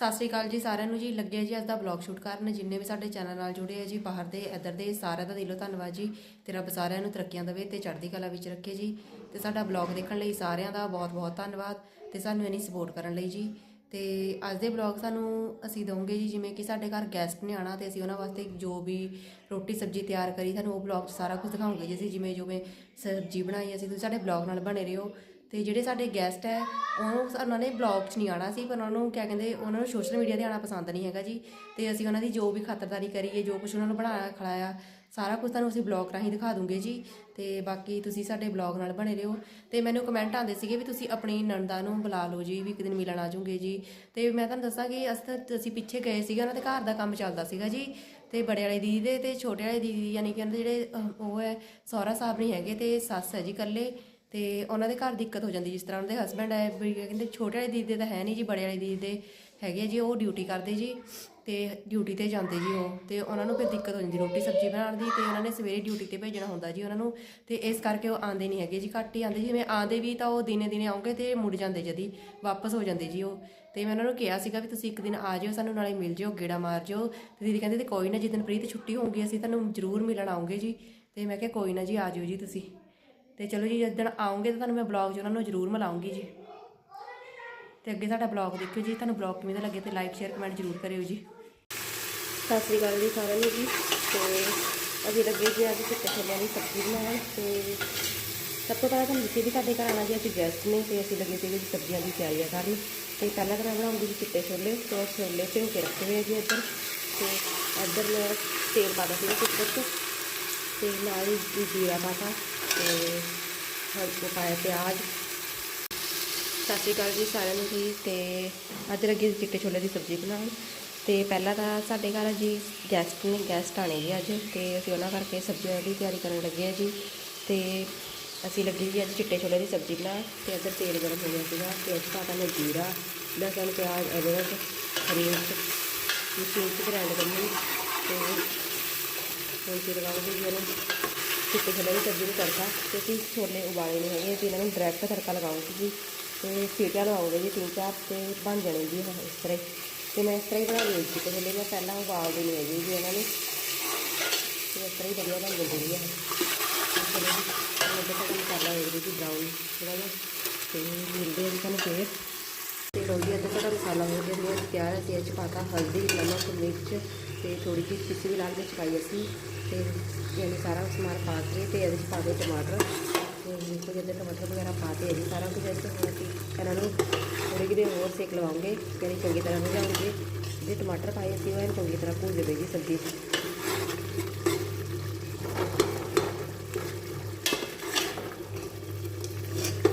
ਸਤਿ ਸ੍ਰੀ ਅਕਾਲ ਜੀ ਸਾਰਿਆਂ ਨੂੰ ਜੀ। ਲੱਗਿਆ ਜੀ ਅੱਜ ਦਾ ਬਲੌਗ ਸ਼ੂਟ ਕਰਨ। ਜਿੰਨੇ ਵੀ ਸਾਡੇ ਚੈਨਲ ਨਾਲ ਜੁੜੇ ਆ ਜੀ, ਬਾਹਰ ਦੇ, ਇੱਧਰ ਦੇ, ਸਾਰਿਆਂ ਦਾ ਦਿਲੋਂ ਧੰਨਵਾਦ ਜੀ। ਤੇ ਰੱਬ ਸਾਰਿਆਂ ਨੂੰ ਤਰੱਕੀਆਂ ਦੇਵੇ ਤੇ ਚੜ੍ਹਦੀ ਕਲਾ ਵਿੱਚ ਰੱਖੇ ਜੀ। ਤੇ ਸਾਡਾ ਬਲੌਗ ਦੇਖਣ ਲਈ ਸਾਰਿਆਂ ਦਾ ਬਹੁਤ-ਬਹੁਤ ਧੰਨਵਾਦ ਤੇ ਸਾਨੂੰ ਇਨੀ ਸਪੋਰਟ ਕਰਨ ਲਈ ਜੀ। ਤੇ ਅੱਜ ਦੇ ਬਲੌਗ ਸਾਨੂੰ ਅਸੀਂ ਦਵਾਂਗੇ ਜੀ, ਜਿਵੇਂ ਕਿ ਸਾਡੇ ਘਰ ਗੈਸਟ ਨੇ ਆਣਾ ਤੇ ਅਸੀਂ ਉਹਨਾਂ ਵਾਸਤੇ ਜੋ ਵੀ ਰੋਟੀ, ਸਬਜ਼ੀ ਤਿਆਰ ਕਰੀ, ਸਾਨੂੰ ਉਹ ਬਲੌਗ ਸਾਰਾ ਕੁਝ ਦਿਖਾਉਂਗੇ ਜੀ। ਅਸੀਂ ਜਿਵੇਂ ਜਿਵੇਂ ਸਬਜ਼ੀ ਬਣਾਈ ਅਸੀਂ ਤੁਸੀਂ ਸਾਡੇ ਬਲੌਗ ਨਾਲ ਬਣੇ ਰਹੋ। ਤੇ ਜਿਹੜੇ ਸਾਡੇ ਗੈਸਟ ਹੈ ਉਹਨੂੰ ਉਹਨਾਂ ਨੇ ਬਲੌਗ 'ਚ ਨਹੀਂ ਆਣਾ ਸੀ, ਪਰ ਉਹਨਾਂ ਨੂੰ ਕਿਆ ਕਹਿੰਦੇ, ਉਹਨਾਂ ਨੂੰ ਸੋਸ਼ਲ ਮੀਡੀਆ ਤੇ ਆਣਾ ਪਸੰਦ ਨਹੀਂ ਹੈਗਾ ਜੀ। ਤੇ ਅਸੀਂ ਉਹਨਾਂ ਦੀ ਜੋ ਵੀ ਖਾਤਰਦਾਰੀ ਕਰੀਏ, ਜੋ ਕੁਝ ਉਹਨਾਂ ਨੂੰ ਬਣਾਇਆ, ਖਿਲਾਇਆ, ਸਾਰਾ ਕੁਝ ਤੁਹਾਨੂੰ ਅਸੀਂ ਬਲੌਗ ਰਾਹੀਂ ਦਿਖਾ ਦੂੰਗੇ ਜੀ। ਤੇ ਬਾਕੀ ਤੁਸੀਂ ਸਾਡੇ ਬਲੌਗ ਨਾਲ ਬਣੇ ਰਹੋ। ਤੇ ਮੈਨੂੰ ਕਮੈਂਟ ਆਉਂਦੇ ਸੀਗੇ ਵੀ ਤੁਸੀਂ ਆਪਣੀ ਨਣਦਾ ਨੂੰ ਬੁਲਾ ਲਓ ਜੀ, ਵੀ ਇੱਕ ਦਿਨ ਮਿਲਣ ਆ ਜਾਓਗੇ ਜੀ। ਤੇ ਮੈਂ ਤੁਹਾਨੂੰ ਦੱਸਾਂ ਕਿ ਅਸੀਂ ਤਾਂ- ਅਸੀਂ ਪਿੱਛੇ ਗਏ ਸੀਗੇ, ਉਹਨਾਂ ਦੇ ਘਰ ਦਾ ਕੰਮ ਚੱਲਦਾ ਸੀਗਾ ਜੀ। ਤੇ ਬੜੇ ਵਾਲੇ ਦੀਦੀ ਦੇ ਤੇ ਛੋਟੇ ਵਾਲੇ ਦੀਦੀ, ਯਾਨੀ ਕਿ ਉਹਨਾਂ ਦੇ ਜਿਹੜੇ ਉਹ ਹੈ, ਸਹੁਰਾ ਸਾਹਿਬ ਨਹੀਂ ਹੈਗੇ ਤੇ ਸੱਸ ਹੈ ਜੀ ਇਕੱਲੇ। ਤੇ ਉਹਨਾਂ ਦੇ ਘਰ ਦਿੱਕਤ ਹੋ ਜਾਂਦੀ, ਜਿਸ ਤਰ੍ਹਾਂ ਉਹਨਾਂ ਦੇ ਹਸਬੰਡ ਹੈ, ਵੀ ਕਹਿੰਦੇ ਛੋਟੇ ਵਾਲੇ ਦੀਦੀ ਤਾਂ ਹੈ ਨਹੀਂ ਜੀ, ਬੜੇ ਵਾਲੇ ਦੀਦੀ ਦੇ ਹੈਗੇ ਜੀ, ਉਹ ਡਿਊਟੀ ਕਰਦੇ ਜੀ ਤੇ ਡਿਊਟੀ ਤੇ ਜਾਂਦੇ ਜੀ ਉਹ, ਤੇ ਉਹਨਾਂ ਨੂੰ ਫਿਰ ਦਿੱਕਤ ਹੋ ਜਾਂਦੀ, ਰੋਟੀ ਸਬਜ਼ੀ ਬਣਾਉਣ ਦੀ ਤੇ ਉਹਨਾਂ ਨੇ ਸਵੇਰੇ ਡਿਊਟੀ ਤੇ ਭੇਜਣਾ ਹੁੰਦਾ ਜੀ ਉਹਨਾਂ ਨੂੰ, ਤੇ ਇਸ ਕਰਕੇ ਉਹ ਆਂਦੇ ਨਹੀਂ ਹੈਗੇ ਜੀ, ਘੱਟ ਹੀ ਆਂਦੇ ਜਿਵੇਂ ਆਂਦੇ ਵੀ ਤਾਂ ਉਹ ਦਿਨੇ ਦਿਨੇ ਆਉਂਗੇ ਤੇ ਮੁੜ ਜਾਂਦੇ ਜਦੀ, ਵਾਪਸ ਹੋ ਜਾਂਦੇ ਜੀ ਉਹ, ਤੇ ਮੈਂ ਉਹਨਾਂ ਨੂੰ ਕਿਹਾ ਸੀਗਾ ਵੀ ਤੁਸੀਂ ਇੱਕ ਦਿਨ ਆ ਜਿਓ, ਸਾਨੂੰ ਨਾਲੇ ਮਿਲ ਜਿਓ, ਗੇੜਾ ਮਾਰ ਜਿਓ, ਤੇ ਦੀਦੀ ਕਹਿੰਦੇ ਤੇ ਕੋਈ ਨਾ, ਜਿੱਦਣ ਪ੍ਰੀਤ ਛੁੱਟੀ ਹੋਊਗੀ, ਅਸੀਂ ਤੁਹਾਨੂੰ ਜ਼ਰੂਰ ਮਿਲਣ ਆਉਂਗੇ ਜੀ, ਤੇ ਮੈਂ ਕਿਹਾ ਕੋਈ ਨਾ ਜੀ ਆ ਜਿਓ ਜੀ ਤੁਸੀਂ। ਤੇ ਚਲੋ ਜੀ ਜਿੱਦਣ ਆਉਂਗੇ ਤਾਂ ਤੁਹਾਨੂੰ ਮੈਂ ਬਲੌਗ 'ਚ ਉਹਨਾਂ ਨੂੰ ਜ਼ਰੂਰ ਮਿਲਾਉਂਗੀ ਜੀ। ਤੇ ਅੱਗੇ ਸਾਡਾ ਬਲੌਗ ਦੇਖਿਓ ਜੀ, ਤੁਹਾਨੂੰ ਬਲੌਗ ਕਿਵੇਂ ਦਾ ਲੱਗੇ ਤੇ ਲਾਈਕ ਸ਼ੇਅਰ ਕਮੈਂਟ ਜ਼ਰੂਰ ਕਰਿਓ ਜੀ। ਸਤਿ ਸ੍ਰੀ ਅਕਾਲ ਜੀ ਸਾਰਿਆਂ ਨੂੰ ਜੀ। ਤੇ ਅਸੀਂ ਲੱਗੇ ਜੀ ਅੱਜ ਚਿੱਟੇ ਛੋਲਿਆਂ ਦੀ ਸਬਜ਼ੀ ਬਣਾਉਣ। ਤੇ ਸਭ ਤੋਂ ਪਹਿਲਾਂ ਤੁਹਾਨੂੰ ਜਿੱਥੇ ਵੀ ਸਾਡੇ ਘਰ ਆਣਾ ਜੀ, ਅਸੀਂ ਗੈਸਟ ਨੇ ਤੇ ਅਸੀਂ ਲੱਗੇ ਸੀਗੇ ਜੀ ਸਬਜ਼ੀਆਂ ਦੀ ਤਿਆਰੀਆਂ ਕਰਨ। ਤੇ ਪਹਿਲਾਂ ਤਾਂ ਮੈਂ ਬਣਾਉਂਗੀ ਜੀ ਚਿੱਟੇ ਛੋਲੇ, ਤੇ ਛੋਲੇ ਭਿਓ ਕੇ ਰੱਖੇ ਹੋਏ ਜੀ ਇੱਧਰ। ਤੇ ਇੱਧਰ ਮੈਂ ਤੇਲ ਪਾ ਦਿੱਤਾ ਸੀ ਕੁੱਕਰ 'ਚ। ਤੇ ਨਾਲ ਜੀਰਾ ਪਾਤਾ। ਤੇ ਹਲਕਾ ਪਾਇਆ ਪਿਆਜ਼। ਸਤਿ ਸ਼੍ਰੀ ਅਕਾਲ ਜੀ ਸਾਰਿਆਂ ਨੂੰ ਜੀ, ਤੇ ਅੱਜ ਲੱਗੇ ਚਿੱਟੇ ਛੋਲੇ ਦੀ ਸਬਜ਼ੀ ਬਣਾਉਣ। ਤੇ ਪਹਿਲਾਂ ਤਾਂ ਸਾਡੇ ਘਰ ਜੀ ਗੈਸਟ ਨੇ ਗੈਸਟ ਆਣੇ ਜੀ ਅੱਜ, ਤੇ ਅਸੀਂ ਉਹਨਾਂ ਕਰਕੇ ਸਬਜ਼ੀਆਂ ਦੀ ਤਿਆਰੀ ਕਰਨ ਲੱਗੇ ਆ ਜੀ। ਤੇ ਅਸੀਂ ਲੱਗੇ ਜੀ ਅੱਜ ਚਿੱਟੇ ਛੋਲੇ ਦੀ ਸਬਜ਼ੀ ਬਣਾਉਣ, ਤੇ ਇੱਧਰ ਤੇਲ ਗਰਮ ਹੋ ਗਿਆ ਸੀਗਾ, ਤੇ ਉਸ ਪਾਤਾ ਮੈਂ ਜੀਰਾ, ਲਸਣ, ਪਿਆਜ਼, ਅਦਰਕ, ਹਰੀ ਮਿਰਚ ਮਸ਼ੀਨ 'ਚ ਗ੍ਰਾਈਂਡ ਕਰਨੀ। ਤੇ ਹੁਣ ਫਿਰ ਲਗਾਉਂਗੇ ਜੀ ਇਹਨੂੰ ਚਿੱਟੇ ਛੋਲੇ ਦੀ ਸਬਜ਼ੀ ਨੂੰ ਤੜਕਾ, ਕਿਉਂਕਿ ਛੋਲੇ ਉਬਾਲੇ ਨਹੀਂ ਹੈਗੇ, ਅਸੀਂ ਇਹਨਾਂ ਨੂੰ ਡਾਇਰੈਕਟ ਤੜਕਾ ਲਗਾਉਂਗੇ ਜੀ, ਤੇ ਸੀਟਾਂ ਲਵਾਉਂਗੇ ਜੀ ਤਿੰਨ ਚਾਰ ਤੇ ਬਣ ਜਾਣੇ ਜੀ ਇਹ ਇਸ ਤਰ੍ਹਾਂ ਹੀ। ਤੇ ਮੈਂ ਇਸ ਤਰ੍ਹਾਂ ਹੀ ਬਣਾ ਲਈ ਸੀ, ਤੇ ਛੋਲੇ ਮੈਂ ਪਹਿਲਾਂ ਉਬਾਲਦੇ ਨਹੀਂ ਹੈਗੇ ਜੀ ਇਹਨਾਂ ਨੂੰ। ਤੇ ਇਸ ਤਰ੍ਹਾਂ ਹੀ ਵਧੀਆ ਬਣ ਜਾਂਦੀ ਹੈ। ਚਲੋ ਜੀ ਹੁਣ ਇੱਧਰ ਤੱਕ ਮਸਾਲਾ ਹੋ ਜੀ ਬਰਾਊਨ ਥੋੜ੍ਹਾ ਜਿਹਾ ਤੇ ਮਿਲਦੇ ਹਾਂ ਜੀ ਤੁਹਾਨੂੰ ਫੇਰ। ਤੇ ਲੋ ਜੀ ਇੱਧਰ ਸਾਡਾ ਮਸਾਲਾ ਹੋ ਗਿਆ ਜੀ ਤਿਆਰ ਹੈ ਤੇ ਇਹ 'ਚ ਪਾਤਾ ਹਲਦੀ, ਨਮਕ, ਮਿਰਚ ਤੇ ਥੋੜੀ ਜਿਹੀ ਪਿੱਸੀ ਵੀ ਲਾਲ ਮਿਰਚ ਪਾਈ ਅਸੀਂ। ਤੇ ਇਹ ਸਾਰਾ ਸਮਾਨ ਪਾ ਕੇ ਤੇ ਇਹਦੇ 'ਚ ਪਾ ਦੇ ਟਮਾਟਰ। ਤੇ ਦੇਖੋ ਜਿਹਦੇ ਟਮਾਟਰ ਵਗੈਰਾ ਪਾ ਤੇ ਜੀ ਸਾਰਾ ਕੁਝ ਇੱਥੇ ਹੁਣ ਅਸੀਂ ਇਹਨਾਂ ਨੂੰ ਥੋੜੀ ਜਿਹੀ ਹੋਰ ਸੇਕ ਲਵਾਉਂਗੇ ਯਾਨੀ ਚੰਗੀ ਤਰ੍ਹਾਂ ਭੁਜਾਉਂਗੇ ਜੇ ਟਮਾਟਰ ਪਾਏ ਅਸੀਂ, ਉਹ ਇਹਨੂੰ ਚੰਗੀ ਤਰ੍ਹਾਂ ਭੁੱਜ ਜਾਵੇਗੀ ਸਬਜ਼ੀ 'ਚ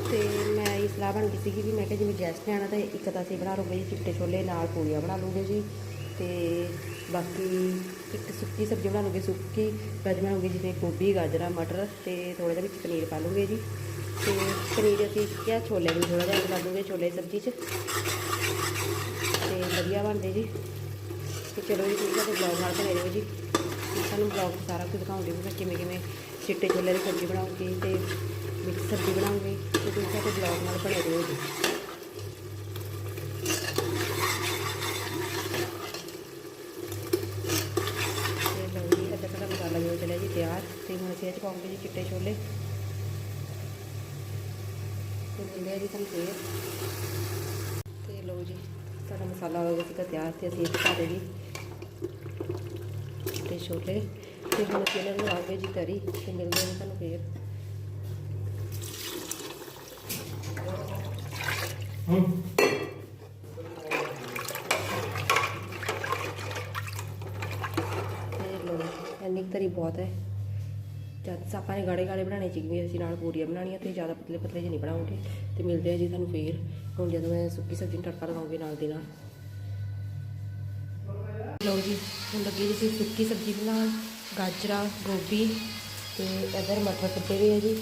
ਤੇ ਮੈਂ ਇਹ ਸਲਾਹ ਬਣ ਗਈ ਸੀਗੀ। ਵੀ ਮੈਂ ਕਿਹਾ ਜਿਵੇਂ ਗੈਸਟ ਨੇ ਆਉਣਾ ਤਾਂ ਇੱਕ ਤਾਂ ਅਸੀਂ ਬਣਾ ਲਵਾਂਗੇ ਜੀ, ਚਿੱਟੇ ਛੋਲੇ ਨਾਲ ਪੂਰੀਆਂ ਬਣਾ ਲਵਾਂਗੇ ਜੀ ਤੇ ਬਾਕੀ ਇੱਕ ਸੁੱਕੀ ਸਬਜ਼ੀ ਬਣਾ ਲਵਾਂਗੇ ਸੁੱਕੀ ਵੈਜ ਬਣਾਉਂਗੇ ਜਿਵੇਂ ਗੋਭੀ, ਗਾਜਰਾਂ, ਮਟਰ ਤੇ ਥੋੜਾ ਜਿਹਾ ਵਿੱਚ ਪਨੀਰ ਪਾ ਲਵਾਂਗੇ ਜੀ। ਤੇ ਪਨੀਰ ਅਸੀਂ ਕਿਹਾ ਛੋਲੇ ਵੀ ਥੋੜਾ ਜਿਹਾ ਪਾ ਦੂੰਗੇ ਛੋਲੇ ਦੀ ਸਬਜ਼ੀ 'ਚ। ਤੇ ਵਧੀਆ ਬਣਦੇ ਜੀ। ਤੇ ਚਲੋ ਜੀ ਠੀਕ ਹੈ ਤੇ ਬਲੌਗ ਨਾਲ ਬਣੇ ਰਹੋ ਜੀ। ਤੇ ਸਾਨੂੰ ਬਲੌਗ ਸਾਰਾ ਕੁਝ ਦਿਖਾਉਂਦੇ ਵੀ ਕਿਵੇਂ ਕਿਵੇਂ ਚਿੱਟੇ ਛੋਲੇ ਦੀ ਸਬਜ਼ੀ ਬਣਾਉਂਗੀ ਤੇ ਮਿਕਸ ਸਬਜ਼ੀ ਬਣਾਉਂਗੀ ਤੇ ਤੁਸੀਂ ਬਲੌਗ ਨਾਲ ਬਣੇ ਰਹੋ ਜੀ ਤੇ ਲਓ ਜੀ ਅੱਧਾ ਸਾਡਾ ਮਸਾਲਾ ਜੋ ਚਲਿਆ ਜੀ ਤਿਆਰ ਤੇ ਹੁਣ ਅਸੀਂ ਇਹ ਪਾਉਂਗੇ ਜੀ ਚਿੱਟੇ ਛੋਲੇ, ਤੇ ਮਿਲਦੇ ਆ ਜੀ ਤੁਹਾਨੂੰ ਫੇਰ ਤੇ ਲਓ ਜੀ ਸਾਡਾ ਮਸਾਲਾ ਹੋ ਗਿਆ ਸੀਗਾ ਤਿਆਰ ਤੇ ਅਸੀਂ ਇਹ 'ਚ ਪਾ ਦੇ ਜੀ ਤੇ ਛੋਲੇ ਤੇ ਹੁਣ ਅਸੀਂ ਇਹਨਾਂ ਨੂੰ ਆਗੇ ਜੀ ਤਰੀ ਤੇ ਮਿਲਦੇ ਹਾਂ ਤੁਹਾਨੂੰ ਫੇਰ ਤੇ ਲੋ ਇੰਨੀ ਕੁ ਤਰੀ ਬਹੁਤ ਹੈ। ਜਦ ਆਪਾਂ ਨੇ ਗਾੜੇ ਗਾੜੇ ਬਣਾਣੇ ਚਾਹੀਦੇ ਅਸੀਂ ਨਾਲ ਪੂਰੀਆਂ ਬਣਾਉਣੀਆਂ ਤੇ ਜ਼ਿਆਦਾ ਪਤਲੇ ਪਤਲੇ ਜਿਹੇ ਨਹੀਂ ਬਣਾਉਂਗੇ। ਤੇ ਮਿਲਦੇ ਆ ਜੀ ਤੁਹਾਨੂੰ ਫੇਰ। ਹੁਣ ਜਦੋਂ ਮੈਂ ਸੁੱਕੀ ਸਬਜ਼ੀ ਨੂੰ ਤੜਕਾ ਲਗਾਉਂਗੀ ਨਾਲ ਦੇ ਨਾਲ। ਲਓ ਜੀ, ਹੁਣ ਲੱਗੀ ਜੀ ਅਸੀਂ ਸੁੱਕੀ ਸਬਜ਼ੀ ਬਣਾਉਣ। ਗਾਜਰਾ, ਗੋਭੀ ਤੇ ਇਧਰ ਮਟਰ ਕੱਟੇ ਹੋਏ ਆ ਜੀ।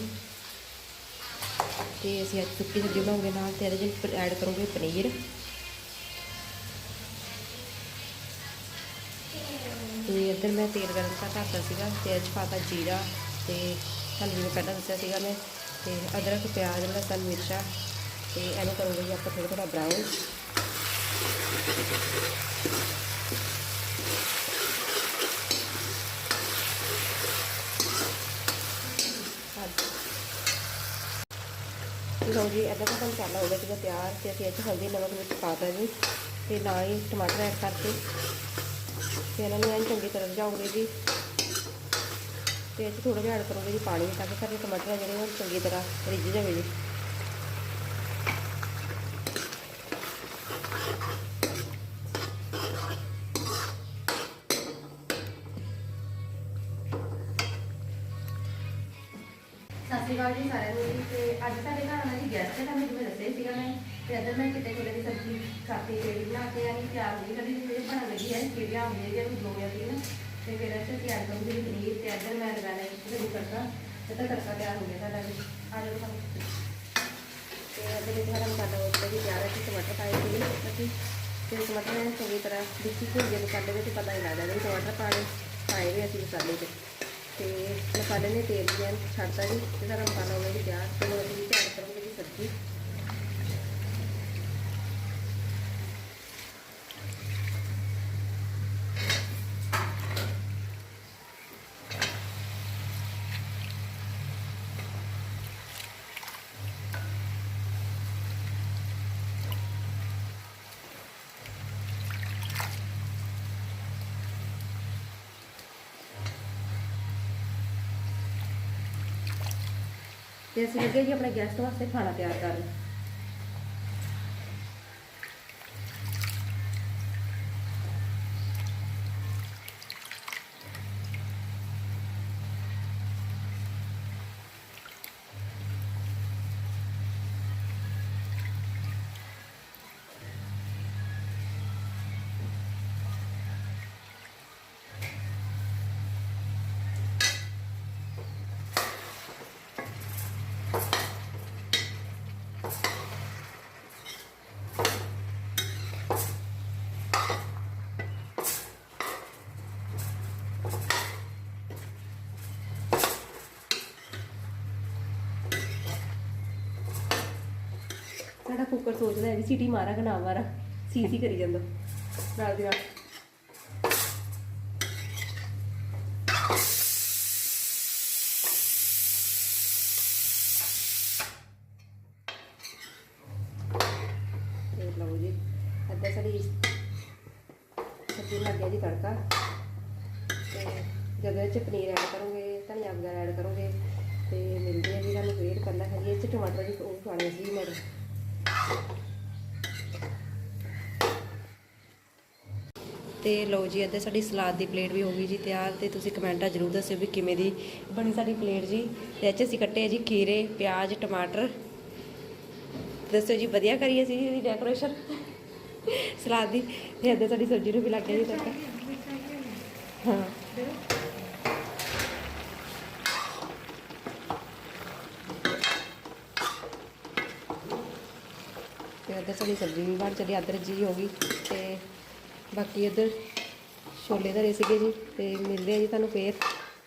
ਤੇ ਅਸੀਂ ਅੱਜ ਸੁੱਕੀ ਸਬਜ਼ੀ ਬਣਾਉਂਗੇ ਨਾਲ ਤੇ ਇਹਦੇ ਵਿੱਚ ਐਡ ਕਰੋਗੇ ਪਨੀਰ। ਤੇ ਇੱਧਰ ਮੈਂ ਤੇਲ ਗਰਮ ਕਰ ਸੀਗਾ ਤੇ ਇਹ 'ਚ ਪਾਤਾ ਜੀਰਾ ਤੇ ਤੁਹਾਨੂੰ ਜਿਵੇਂ ਪਹਿਲਾਂ ਦੱਸਿਆ ਸੀਗਾ ਮੈਂ, ਤੇ ਅਦਰਕ, ਪਿਆਜ਼, ਲਸਣ, ਮਿਰਚਾਂ ਤੇ ਇਹਨੂੰ ਕਰੋਗੇ ਆਪਾਂ ਥੋੜਾ ਥੋੜਾ ਬਰਾਊਨ ਲਓ ਜੀ ਇੱਦਾਂ ਦਾ ਮਸਾਲਾ ਹੋ ਗਿਆ ਸੀਗਾ ਤਿਆਰ ਤੇ ਅਸੀਂ ਇਹ 'ਚ ਹਲਦੀ ਨਮਕ ਵਿੱਚ ਪਾਤਾ ਜੀ ਤੇ ਨਾਲ ਹੀ ਟਮਾਟਰ ਐਡ ਕਰਕੇ ਤੇ ਇਹਨਾਂ ਨੂੰ ਐਂ ਚੰਗੀ ਤਰ੍ਹਾਂ ਰਝਾਉਂਗੇ ਜੀ। ਤੇ ਇਹ 'ਚ ਥੋੜਾ ਜਿਹਾ ਐਡ ਕਰੋਗੇ ਜੀ ਪਾਣੀ ਤਾਂ ਕਿ ਸਾਡੇ ਟਮਾਟਰ ਆ ਜਿਹੜੇ ਉਹ ਚੰਗੀ ਤਰ੍ਹਾਂ ਰਿੱਝ ਜਾਵੇ ਜੀ। ਸਤਿ ਸ਼੍ਰੀ ਅਕਾਲ ਜੀ ਸਾਰਿਆਂ ਨੂੰ ਜੀ। ਤੇ ਅੱਜ ਸਾਡੇ ਘਰ ਆਣਾ ਜੀ ਗੈਸਟ ਹੈ ਤੁਹਾਨੂੰ ਜਿਵੇਂ ਦੱਸਿਆ ਹੀ ਸੀਗਾ ਮੈਂ। ਤੇ ਇੱਧਰ ਮੈਂ ਕਿਤੇ ਕੋਲੇ ਦੀ ਸਬਜ਼ੀ ਖਾਤੀ ਜਿਹੜੀ ਬਣਾ ਕੇ ਆਣੀ ਪਿਆਜ਼ ਦੀ ਕਦੀ ਜਿਹੜੀ ਬਣਨ ਲੱਗੀ ਹੈ ਕਿਰਿਆ ਹੁੰਦੀ ਹੈ ਜੇ ਦੋ ਜਾਂ ਤਿੰਨ ਤੇ ਫਿਰ ਇੱਥੇ ਅਸੀਂ ਐਡ ਕਰੂੰਗੀ ਪਨੀਰ ਤੇ ਇੱਧਰ ਮੈਂ ਲਗਾਣਾ ਹੈ ਜਿਹੜੀ ਤੜਕਾ। ਤੇ ਤਾਂ ਤੜਕਾ ਤਿਆਰ ਹੋ ਗਿਆ ਸਾਡਾ ਜੀ। ਆ ਜਾਓ ਸਾਨੂੰ ਤੇ ਇੱਧਰ ਇਹ ਸਾਡਾ ਮਸਾਲਾ ਹੋ ਗਿਆ ਜੀ ਤਿਆਰ ਹੈ ਕਿ ਟਮਾਟਰ ਪਾਏ ਸੀ। ਅਸੀਂ ਤੇ ਟਮਾਟਰ ਨੂੰ ਚੰਗੀ ਤਰ੍ਹਾਂ ਵਿੱਚੀ ਭੁੰਜੇ ਮਸਾਲੇ ਵਿੱਚ ਪਤਾ ਹੀ ਲੱਗਦਾ ਜੀ ਟਮਾਟਰ ਪਾਣੇ, ਪਾਏ ਵੀ ਅਸੀਂ ਮਸਾਲੇ 'ਚ। ਤੇ ਮਸਾਲੇ ਨੇ ਤੇਲ ਵੀ ਛੱਡਤਾ ਜੀ ਤੇ ਸਾਡਾ ਮਸਾਲਾ ਹੋ ਗਿਆ ਜੀ ਤਿਆਰ ਤੇ ਹੁਣ ਅਸੀਂ ਤਿਆਰ ਕਰਾਂਗੇ ਜੀ ਸਬਜ਼ੀ ਤੇ ਅਸੀਂ ਲੱਗੇ ਜੀ ਆਪਣੇ ਗੈਸਟ ਵਾਸਤੇ ਖਾਣਾ ਤਿਆਰ ਕਰਨ। ਕੁੱਕਰ ਸੋਚਦਾ ਹੈ ਵੀ ਸੀਟੀ ਮਾਰਾ ਕਿ ਨਾ ਮਾਰਾ। ਸੀ ਸੀ ਕਰੀ ਜਾਂਦਾ। ਨਾਲ ਦੀ ਨਾਲ। ਲਓ ਜੀ, ਅੱਧਾ ਸਾਡੀ ਸਬਜ਼ੀ ਲੱਗ ਗਿਆ ਜੀ ਤੜਕਾ। ਤੇ ਜਦੋਂ ਇਹ ਚ ਪਨੀਰ ਐਡ ਕਰੋਗੇ, ਧਨੀਆ ਵਗੈਰਾ ਐਡ ਕਰੋਗੇ, ਤੇ ਮਿਲਦੇ ਆ ਜੀ ਤੁਹਾਨੂੰ ਵੇਟ ਕਰਨਾ ਹੈ ਜੀ ਇਹ ਚ ਟਮਾਟਰ ਵੀ ਉਹ ਪਾਣੇ ਸੀ ਮੇਰੇ ਤੇ ਲਓ ਜੀ ਇੱਥੇ ਸਾਡੀ ਸਲਾਦ ਦੀ ਪਲੇਟ ਵੀ ਹੋ ਗਈ ਜੀ ਤਿਆਰ ਤੇ ਤੁਸੀਂ ਕਮੈਂਟਾਂ ਜ਼ਰੂਰ ਦੱਸਿਓ ਵੀ ਕਿਵੇਂ ਦੀ ਬਣੀ ਸਾਡੀ ਪਲੇਟ ਜੀ। ਤੇ ਇੱਥੇ ਅਸੀਂ ਕੱਟੇ ਜੀ ਖੀਰੇ, ਪਿਆਜ਼, ਟਮਾਟਰ। ਦੱਸਿਓ ਜੀ, ਵਧੀਆ ਕਰੀ ਅਸੀਂ ਇਹਦੀ ਡੈਕੋਰੇਸ਼ਨ ਸਲਾਦ ਦੀ। ਤੇ ਇੱਥੇ ਸਾਡੀ ਸਬਜ਼ੀ ਨੂੰ ਵੀ ਲੱਗ ਗਿਆ ਜੀ ਤੜਕਾ। ਹਾਂ। ਇੱਧਰ ਸਾਡੀ ਸਬਜ਼ੀ ਵੀ ਬਣ ਚੱਲੀ ਅਦਰਕ ਜੀ ਹੋ ਗਈ ਤੇ ਬਾਕੀ ਇੱਧਰ ਛੋਲੇ ਧਰੇ ਸੀਗੇ ਜੀ ਤੇ ਮਿਲਦੇ ਆ ਜੀ ਤੁਹਾਨੂੰ ਫੇਰ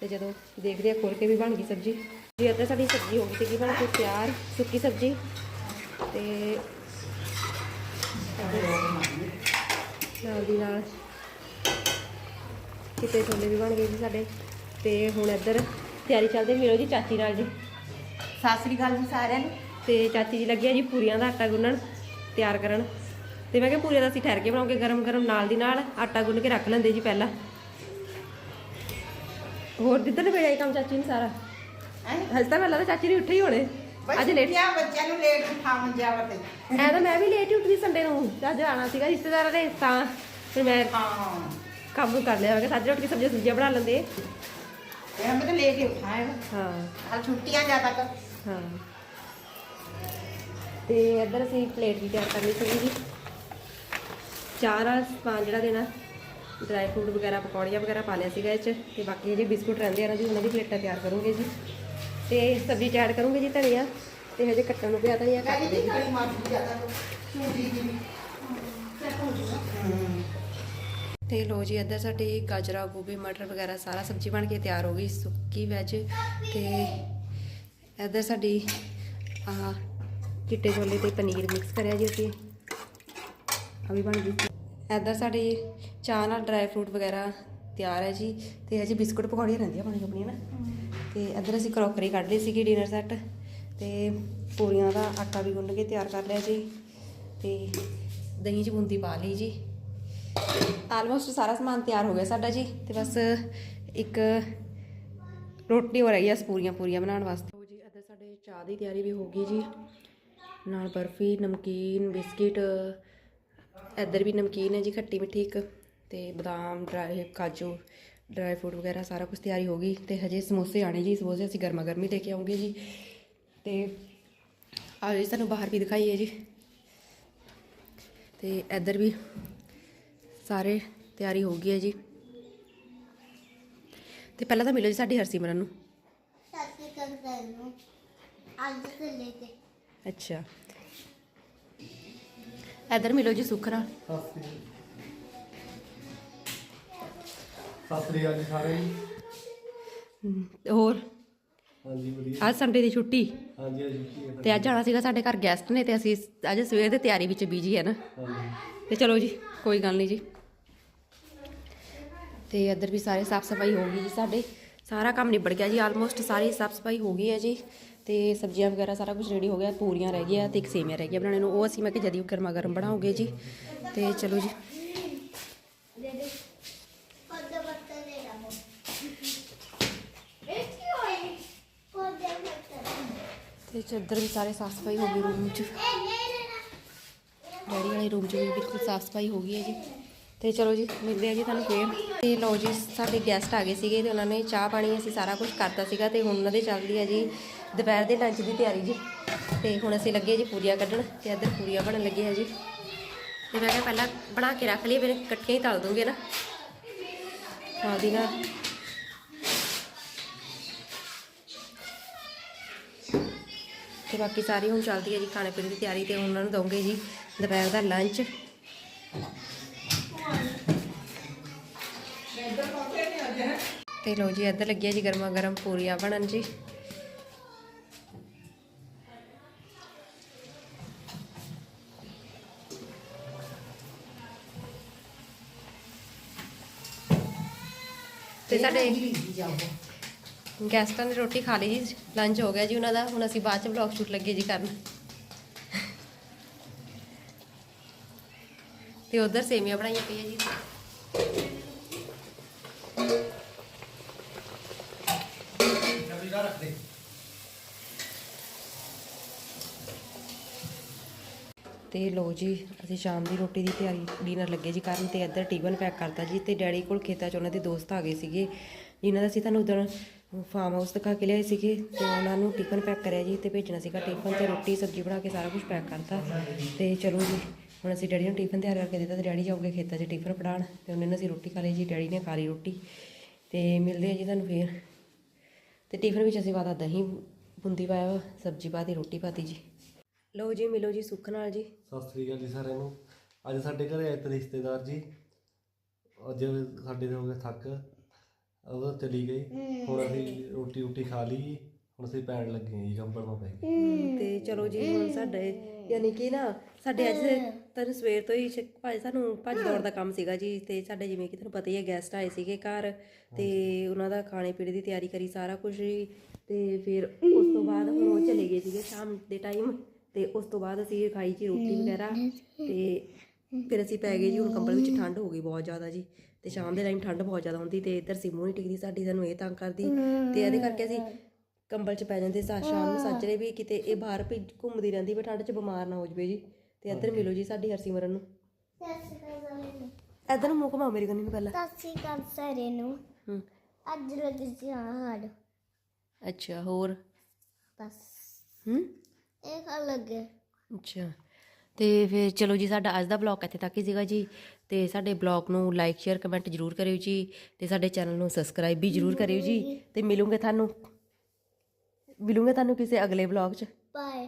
ਤੇ ਜਦੋਂ ਦੇਖਦੇ ਆ ਖੋਲ ਕੇ ਵੀ ਬਣ ਗਈ ਸਬਜ਼ੀ। ਜੀ ਇੱਧਰ ਸਾਡੀ ਸਬਜ਼ੀ ਹੋ ਗਈ ਸੀਗੀ ਬਣ ਕੇ ਤਿਆਰ ਸੁੱਕੀ ਸਬਜ਼ੀ ਤੇ ਨਾਲ ਦੀ ਨਾਲ ਕਿਤੇ ਛੋਲੇ ਵੀ ਬਣ ਗਏ ਜੀ ਸਾਡੇ ਤੇ ਹੁਣ ਇੱਧਰ ਤਿਆਰੀ ਚੱਲਦੀ ਮਿਲੋ ਜੀ ਚਾਚੀ ਨਾਲ ਜੀ। ਸਤਿ ਸ੍ਰੀ ਅਕਾਲ ਜੀ ਸਾਰਿਆਂ ਨੂੰ। ਤੇ ਚਾਚੀ ਜੀ ਲੱਗੀ ਆ ਜੀ ਪੂਰੀਆਂ ਦਾ ਆਟਾ ਗੁੰਨਣ। ਤਿਆਰ ਕਰਨ। ਤੇ ਮੈਂ ਕਿਹਾ ਪੂਰੀਆਂ ਦਾ ਅਸੀਂ ਠਹਿਰ ਕੇ ਬਣਾਉਂਗੇ ਗਰਮ ਗਰਮ ਨਾਲ ਦੀ ਨਾਲ ਆਟਾ ਗੁੰਨ ਕੇ ਰੱਖ ਲੈਂਦੇ ਜੀ ਪਹਿਲਾਂ। ਹੋਰ ਜਿੱਧਰ ਨੇ ਇਹ ਕੰਮ ਚਾਚੀ ਨੇ ਸਾਰਾ? ਹਜੇ ਤਾਂ ਪਹਿਲਾਂ ਤਾਂ ਚਾਚੀ ਨੇ ਉੱਠੇ ਹੀ ਹੋਣੇ। ਅੱਜ ਲੇਟ ਬੱਚਿਆਂ ਬੱਚਿਆਂ ਨੂੰ ਲੇਟ ਉਠਾਉਣ ਜਾਵਰ ਤੇ ਐ ਤਾਂ ਮੈਂ ਵੀ ਲੇਟ ਹੀ ਉੱਠਦੀ ਸੰਡੇ ਨੂੰ। ਅੱਜ ਆਣਾ ਸੀਗਾ ਰਿਸ਼ਤੇਦਾਰਾਂ ਦੇ ਤਾਂ ਫਿਰ ਮੈਂ ਹਾਂ। ਕੰਮ ਕਰ ਲਿਆ। ਮੈਂ ਸਾਜਰੇ ਉੱਠ ਕੇ ਸਬਜ਼ੀਆਂ ਸੁਬਜ਼ੀਆਂ ਬਣਾ ਲੈਂਦੇ। ਇਹ ਹਮੇ ਤਾਂ ਲੇਟ ਹੀ ਉਠਾਏ ਹਾਂ। ਆ ਛੁੱਟੀਆਂ ਜਾ ਤੱਕ ਹਾਂ। ਤੇ ਇੱਧਰ ਅਸੀਂ ਪਲੇਟ ਵੀ ਤਿਆਰ ਕਰਨੀ ਸੀਗੀ ਜੀ। ਚਾਰ ਵਾਲਾ ਸਮਾਨ ਜਿਹੜਾ ਦੇਣਾ ਡਰਾਈ ਫਰੂਟ ਵਗੈਰਾ, ਪਕੌੜੀਆਂ ਵਗੈਰਾ ਪਾ ਲਿਆ ਸੀਗਾ ਇਹ 'ਚ ਤੇ ਬਾਕੀ ਜਿਹੜੇ ਬਿਸਕੁਟ ਰਹਿੰਦੇ ਆ ਨਾ ਜੀ, ਉਹਨਾਂ ਦੀ ਪਲੇਟਾਂ ਤਿਆਰ ਕਰੂੰਗੇ ਜੀ। ਤੇ ਸਬਜ਼ੀ 'ਚ ਐਡ ਕਰੂੰਗੇ ਜੀ ਧਨੀਆ ਤੇ ਹਜੇ ਕੱਟਣ ਨੂੰ ਪਿਆ ਧਨੀਆ ਕੱਟ ਦੇ ਜੀ। ਬੜੀ ਮਾਰਦੀ ਤੇ ਲੋ ਜੀ, ਇੱਧਰ ਸਾਡੀ ਗਾਜਰਾ, ਗੋਭੀ, ਮਟਰ ਵਗੈਰਾ ਸਾਰਾ ਸਬਜ਼ੀ ਬਣ ਕੇ ਤਿਆਰ ਹੋ ਗਈ, ਸੁੱਕੀ ਵੈਜ ਤੇ ਇੱਧਰ ਸਾਡੀ ਆਹ ਚਿੱਟੇ ਛੋਲੇ ਤੇ ਪਨੀਰ ਮਿਕਸ ਕਰਿਆ ਜੀ ਅਸੀਂ। ਆ ਵੀ ਬਣ ਗਈ ਇੱਧਰ ਸਾਡੇ ਚਾਹ ਨਾਲ ਡਰਾਈ ਫਰੂਟ ਵਗੈਰਾ ਤਿਆਰ ਹੈ ਜੀ। ਤੇ ਅਜੇ ਬਿਸਕੁਟ ਪਕੌੜੀਆਂ ਰਹਿੰਦੀਆਂ ਪਾਣੀ ਆਪਣੀਆਂ ਨਾ। ਤੇ ਇੱਧਰ ਅਸੀਂ ਕਰੋਕਰੀ ਕੱਢ ਲਈ ਸੀਗੀ ਡਿਨਰ ਸੈੱਟ ਤੇ ਪੂਰੀਆਂ ਦਾ ਆਟਾ ਵੀ ਗੁੰਨ ਕੇ ਤਿਆਰ ਕਰ ਲਿਆ ਜੀ। ਤੇ ਦਹੀਂ 'ਚ ਬੂੰਦੀ ਪਾ ਲਈ ਜੀ। ਆਲਮੋਸਟ ਸਾਰਾ ਸਮਾਨ ਤਿਆਰ ਹੋ ਗਿਆ ਸਾਡਾ ਜੀ। ਤੇ ਬਸ ਇੱਕ ਰੋਟੀ ਹੋ ਰਹੀ ਹੈ ਪੂਰੀਆਂ ਪੂਰੀਆਂ ਬਣਾਉਣ ਵਾਸਤੇ। ਲਓ ਜੀ, ਇੱਧਰ ਸਾਡੇ ਚਾਹ ਦੀ ਤਿਆਰੀ ਵੀ ਹੋ ਗਈ ਜੀ। ਨਾਲ ਬਰਫੀ, ਨਮਕੀਨ, ਬਿਸਕਿਟ, ਇੱਧਰ ਵੀ ਨਮਕੀਨ ਹੈ ਜੀ, ਖੱਟੀ ਮਿੱਠੀ ਇੱਕ ਤੇ ਬਦਾਮ, ਡਰਾਈ ਕਾਜੂ, ਡਰਾਈ ਫਰੂਟ ਵਗੈਰਾ ਸਾਰਾ ਕੁਝ ਤਿਆਰੀ ਹੋ ਗਈ ਤੇ ਹਜੇ ਸਮੋਸੇ ਆਣੇ ਜੀ, ਸਮੋਸੇ ਅਸੀਂ ਗਰਮਾ ਗਰਮੀ ਲੈ ਕੇ ਆਉਂਗੇ ਜੀ ਤੇ ਆ ਜੀ ਤੁਹਾਨੂੰ ਬਾਹਰ ਵੀ ਦਿਖਾਈਏ ਜੀ। ਤੇ ਇੱਧਰ ਵੀ ਸਾਰੇ ਤਿਆਰੀ ਹੋ ਗਈ ਹੈ ਜੀ। ਤੇ ਪਹਿਲਾਂ ਤਾਂ ਮਿਲੋ ਜੀ ਸਾਡੀ ਹਰਸਿਮਰਨ ਨੂੰ। ਸਾਥੀ ਕਰਦਾ ਨੂੰ ਅੱਜ ਤੇ ਅੱਛਾ। ਇੱਧਰ ਮਿਲੋ ਜੀ ਸੁੱਖ ਨਾਲ ਸਤਿ ਸ੍ਰੀ ਸ੍ਰੀ ਅਕਾਲ ਜੀ ਤੇ ਹੋਰ? ਹਾਂਜੀ ਵਧੀਆ। ਅੱਜ ਸੰਡੇ ਦੀ ਛੁੱਟੀ। ਹਾਂਜੀ ਅੱਜ ਕੀ ਹੈ ਤੇ ਅੱਜ ਜਾਣਾ ਸੀਗਾ ਸਾਡੇ ਘਰ ਗੈਸਟ ਨੇ ਤੇ ਅਸੀਂ ਅੱਜ ਸਵੇਰ ਦੇ ਤਿਆਰੀ ਵਿੱਚ ਬੀਜੀ ਹੈ ਨਾ। ਹਾਂਜੀ। ਤੇ ਚਲੋ ਜੀ ਕੋਈ ਗੱਲ ਨਹੀਂ ਜੀ। ਤੇ ਇੱਧਰ ਵੀ ਸਾਰੇ ਸਾਫ਼ ਸਫ਼ਾਈ ਹੋ ਗਈ ਜੀ ਸਾਡੇ। ਸਾਰਾ ਕੰਮ ਨਿਬੜ ਗਿਆ ਜੀ ਆਲਮੋਸਟ ਸਾਰੀ ਸਾਫ਼ ਸਫ਼ਾਈ ਹੋ ਗਈ ਹੈ ਜੀ। ਤੇ ਸਬਜ਼ੀਆਂ ਵਗੈਰਾ ਸਾਰਾ ਕੁਝ ਰੈਡੀ ਹੋ ਗਿਆ, ਪੂਰੀਆਂ ਰਹਿ ਗਈਆਂ ਤੇ ਇੱਕ ਸੇਮੀਆਂ ਰਹਿ ਗਈਆਂ ਬਣਾਉਣੇ ਨੂੰ। ਉਹ ਅਸੀਂ ਮੈਂ ਕਿ ਜਦੀ ਗਰਮਾ ਗਰਮ ਬਣਾਓਗੇ ਜੀ। ਤੇ ਚਲੋ ਜੀ। ਦੇ ਦੇ ਤੇ ਇੱਧਰ ਵੀ ਸਾਰੇ ਸਾਫ਼ ਸਫ਼ਾਈ ਹੋ ਗਈ ਰੂਮ 'ਚ। ਇਹ ਡੈਡੀ ਵਾਲੇ ਰੂਮ 'ਚ ਵੀ ਬਿਲਕੁਲ ਸਾਫ਼ ਸਫ਼ਾਈ ਹੋ ਗਈ ਹੈ ਜੀ। ਤੇ ਚਲੋ ਜੀ, ਮਿਲਦੇ ਆ ਜੀ ਤੁਹਾਨੂੰ ਫੇਰ। ਤੇ ਲਓ ਜੀ, ਸਾਡੇ ਗੈਸਟ ਆ ਗਏ ਸੀਗੇ ਤੇ ਉਹਨਾਂ ਨੇ ਚਾਹ ਪਾਣੀ ਅਸੀਂ ਸਾਰਾ ਕੁਝ ਕਰਤਾ ਸੀਗਾ ਤੇ ਹੁਣ ਉਹਨਾਂ ਦੇ ਚੱਲਦੀ ਹੈ ਜੀ ਦੁਪਹਿਰ ਦੇ ਲੰਚ ਦੀ ਤਿਆਰੀ ਜੀ। ਤੇ ਹੁਣ ਅਸੀਂ ਲੱਗੇ ਜੀ ਪੂਰੀਆਂ ਕੱਢਣ ਤੇ ਇੱਧਰ ਪੂਰੀਆਂ ਬਣਨ ਲੱਗੇ ਆ ਜੀ। ਤੇ ਮੈਂ ਕਿਹਾ ਪਹਿਲਾਂ ਬਣਾ ਕੇ ਰੱਖ ਲਈ ਫਿਰ ਇਕੱਠੀਆਂ ਹੀ ਤਲ ਦੂੰਗੇ ਨਾ। ਨਾਲ ਦੀ ਨਾਲ। ਤੇ ਬਾਕੀ ਸਾਰੀ ਹੁਣ ਚੱਲਦੀ ਹੈ ਜੀ ਖਾਣੇ ਪੀਣੇ ਦੀ ਤਿਆਰੀ ਤੇ ਉਹਨਾਂ ਨੂੰ ਦਵਾਂਗੇ ਜੀ ਦੁਪਹਿਰ ਦਾ ਲੰਚ ਤੇ ਲੋ ਜੀ ਇੱਧਰ ਲੱਗਿਆ ਜੀ ਗਰਮਾ ਗਰਮ ਪੂਰੀਆਂ ਬਣਨ ਜੀ। ਤੇ ਸਾਡੇ ਗੈਸਟਾਂ ਨੇ ਰੋਟੀ ਖਾ ਲਈ ਜੀ ਲੰਚ ਹੋ ਗਿਆ ਜੀ ਉਹਨਾਂ ਦਾ ਹੁਣ ਅਸੀਂ ਬਾਅਦ ਚ ਵਲੌਗ ਸ਼ੂਟ ਲੱਗੇ ਜੀ ਕਰਨ। ਤੇ ਉਧਰ ਸੇਮੀਆਂ ਬਣਾਈਆਂ ਪਈਆਂ ਜੀ। ਤੇ ਲੋ ਜੀ ਅਸੀਂ ਸ਼ਾਮ ਦੀ ਰੋਟੀ ਦੀ ਤਿਆਰੀ ਡਿਨਰ ਲੱਗੇ ਜੀ ਕਰਨ ਤੇ ਇੱਧਰ ਟਿਫਨ ਪੈਕ ਕਰਤਾ ਜੀ ਤੇ ਡੈਡੀ ਕੋਲ ਖੇਤਾਂ 'ਚ ਉਹਨਾਂ ਦੇ ਦੋਸਤ ਆ ਗਏ ਸੀਗੇ ਜਿਨ੍ਹਾਂ ਦਾ ਅਸੀਂ ਤੁਹਾਨੂੰ ਉਦੋਂ ਫਾਰਮ ਹਾਊਸ ਦਿਖਾ ਕੇ ਲਿਆਏ ਸੀਗੇ ਤੇ ਉਹਨਾਂ ਨੂੰ ਟਿਫਨ ਪੈਕ ਕਰਿਆ ਜੀ ਤੇ ਭੇਜਣਾ ਸੀਗਾ ਟਿਫਨ ਤੇ ਰੋਟੀ ਸਬਜ਼ੀ ਬਣਾ ਕੇ ਸਾਰਾ ਕੁਝ ਪੈਕ ਕਰਤਾ ਤੇ ਚਲੋ ਜੀ ਹੁਣ ਅਸੀਂ ਡੈਡੀ ਨੂੰ ਟਿਫਨ ਤਿਆਰ ਕਰਕੇ ਦਿੱਤਾ ਤੇ ਡੈਡੀ ਜਾਓਗੇ ਖੇਤਾਂ 'ਚ ਟਿਫਨ ਪੜਾਉਣ ਤੇ ਉਹਨਾਂ ਨੇ ਅਸੀਂ ਰੋਟੀ ਖਾ ਲਈ ਜੀ ਡੈਡੀ ਨੇ ਖਾ ਲਈ ਰੋਟੀ ਤੇ ਮਿਲਦੇ ਆ ਜੀ ਤੁਹਾਨੂੰ ਫੇਰ ਤੇ ਟਿਫਨ ਵਿੱਚ ਅਸੀਂ ਪਾਤਾ ਦਹੀਂ ਬੁੰਦੀ ਪਾਇਆ ਵਾ, ਸਬਜ਼ੀ ਪਾਤੀ ਰੋਟੀ ਪਾਤੀ ਜੀ। ਲਓ ਜੀ ਮਿਲੋ ਜੀ ਸੁੱਖ ਨਾਲ ਜੀ। ਸਤਿ ਸ੍ਰੀ ਅਕਾਲ ਜੀ ਸਾਰਿਆਂ ਨੂੰ। ਅੱਜ ਸਾਡੇ ਘਰੇ ਆਏ ਤੇ ਰਿਸ਼ਤੇਦਾਰ ਜੀ। ਅੱਜ ਸਾਡੇ ਦੇ ਹੋ ਗਏ ਥੱਕ। ਉਹ ਚਲੀ ਗਈ। ਹੁਣ ਅਸੀਂ ਰੋਟੀ ਰੋਟੀ ਖਾ ਲਈ। ਜੀ। ਹੁਣ ਅਸੀਂ ਪੈਣ ਲੱਗੇ ਹਾਂ ਜੀ ਕੰਬਲ ਮਾ ਪੈ ਗਏ ਤੇ ਚਲੋ ਜੀ ਹੁਣ ਸਾਡੇ ਯਾਨੀ ਕਿ ਨਾ ਸਾਡੇ ਅੱਜ ਤਨ ਸਵੇਰ ਤੋਂ ਹੀ ਸ਼- ਭਾਜੀ ਸਾਨੂੰ ਭੱਜ ਦੌੜ ਦਾ ਕੰਮ ਸੀਗਾ ਜੀ। ਤੇ ਸਾਡੇ ਜਿਵੇਂ ਕਿ ਤੁਹਾਨੂੰ ਪਤਾ ਹੀ ਹੈ ਗੈਸਟ ਆਏ ਸੀਗੇ ਘਰ। ਤੇ ਉਹਨਾਂ ਦਾ ਖਾਣੇ ਪੀਣੇ ਦੀ ਤਿਆਰੀ ਕਰੀ ਸਾਰਾ ਕੁਝ ਤੇ ਫਿਰ ਉਸ ਤੋਂ ਬਾਅਦ ਹੁਣ ਉਹ ਚਲੇ ਗਏ ਸੀਗੇ ਸ਼ਾਮ ਦੇ ਟਾਈਮ ਤੇ ਉਸ ਤੋਂ ਬਾਅਦ ਅਸੀਂ ਖਾਈ ਜੀ ਰੋਟੀ ਵਗੈਰਾ ਤੇ ਫਿਰ ਅਸੀਂ ਪੈ ਗਏ ਜੀ ਹੁਣ ਕੰਬਲ ਵਿੱਚ ਠੰਡ ਹੋ ਗਈ ਬਹੁਤ ਜ਼ਿਆਦਾ ਜੀ। ਤੇ ਸ਼ਾਮ ਦੇ ਟਾਈਮ ਠੰਡ ਬਹੁਤ ਜ਼ਿਆਦਾ ਹੁੰਦੀ ਤੇ ਇੱਧਰ ਸਿਮੂ ਨਹੀਂ ਟਿਕਦੀ ਸਾਡੀ ਸਾਨੂੰ ਇਹ ਤੰਗ ਕਰਦੀ ਤੇ ਇਹਦੇ ਕਰਕੇ ਅਸੀਂ ਕੰਬਲ 'ਚ ਪੈ ਜਾਂਦੇ ਸਾ ਸ਼ਾਮ ਨੂੰ ਸੱਜਰੇ ਵੀ ਕਿਤੇ ਇਹ ਬਾਹਰ ਭਿੱਜ ਘੁੰਮਦੀ ਰਹਿੰਦੀ ਵੀ ਠੰਡ 'ਚ ਬਿਮਾਰ ਨਾ ਹੋ ਜਵੇ ਜੀ। ਤੇ ਇੱਧਰ ਮਿਲੋ ਜੀ ਸਾਡੀ ਹਰਸਿਮਰਨ ਨੂੰ। ਇੱਧਰ ਨੂੰ ਮੁੱਕ ਮਾਓ ਮੇਰੀ ਕੰਨੀ ਨੂੰ ਪਹਿਲਾਂ। ਸਾਥੀ ਕਰ ਸਾਰੇ ਨੂੰ। ਹੂੰ ਅੱਜ ਲੱਗ ਜੀ ਹਾੜ। ਅੱਛਾ ਹੋਰ? ਬਸ। ਹੂੰ ਇਹ ਖਾ ਲੱਗੇ। ਅੱਛਾ। ਤੇ ਫਿਰ ਚਲੋ ਜੀ ਸਾਡਾ ਅੱਜ ਦਾ ਬਲੌਗ ਇੱਥੇ ਤੱਕ ਹੀ ਸੀਗਾ ਜੀ। ਤੇ ਸਾਡੇ ਬਲੌਗ ਨੂੰ ਲਾਈਕ ਸ਼ੇਅਰ ਕਮੈਂਟ ਜਰੂਰ ਕਰਿਓ ਜੀ। ਤੇ ਸਾਡੇ ਚੈਨਲ ਨੂੰ ਸਬਸਕ੍ਰਾਈਬ ਵੀ ਜਰੂਰ ਕਰਿਓ ਜੀ। ਤੇ ਮਿਲੂਗੇ ਤੁਹਾਨੂੰ ਮਿਲੂਗੇ ਤੁਹਾਨੂੰ ਕਿਸੇ ਅਗਲੇ ਬਲੌਗ 'ਚ। ਬਾਏ